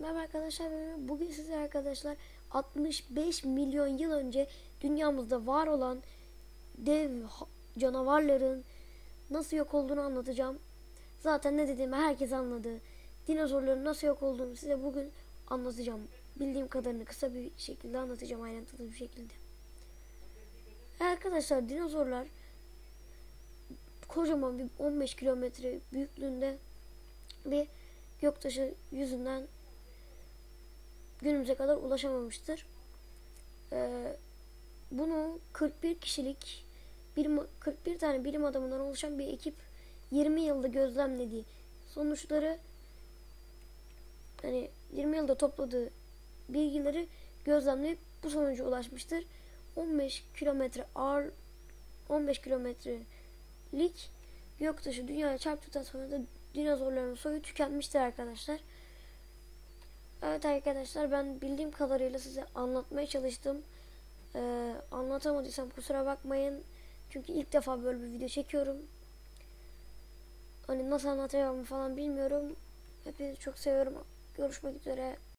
Merhaba arkadaşlar. Bugün size arkadaşlar 65 milyon yıl önce dünyamızda var olan dev canavarların nasıl yok olduğunu anlatacağım. Zaten ne dediğimi herkes anladı. Dinozorların nasıl yok olduğunu size bugün anlatacağım. Bildiğim kadarını kısa bir şekilde anlatacağım ayrıntılı bir şekilde. Arkadaşlar dinozorlar kocaman bir 15 kilometre büyüklüğünde bir göktaşı yüzünden günümüze kadar ulaşamamıştır. Ee, bunu 41 kişilik bilim, 41 tane bilim adamından oluşan bir ekip 20 yılda gözlemlediği sonuçları hani 20 yılda topladığı bilgileri gözlemleyip bu sonuca ulaşmıştır. 15 kilometre ağır 15 kilometrelik göktaşı dünyaya çarptıktan sonra da dinozorların soyu tükenmiştir arkadaşlar. Evet arkadaşlar ben bildiğim kadarıyla size anlatmaya çalıştım. Ee, anlatamadıysam kusura bakmayın. Çünkü ilk defa böyle bir video çekiyorum. Hani nasıl anlatacağımı falan bilmiyorum. Hepinizi çok seviyorum. Görüşmek üzere.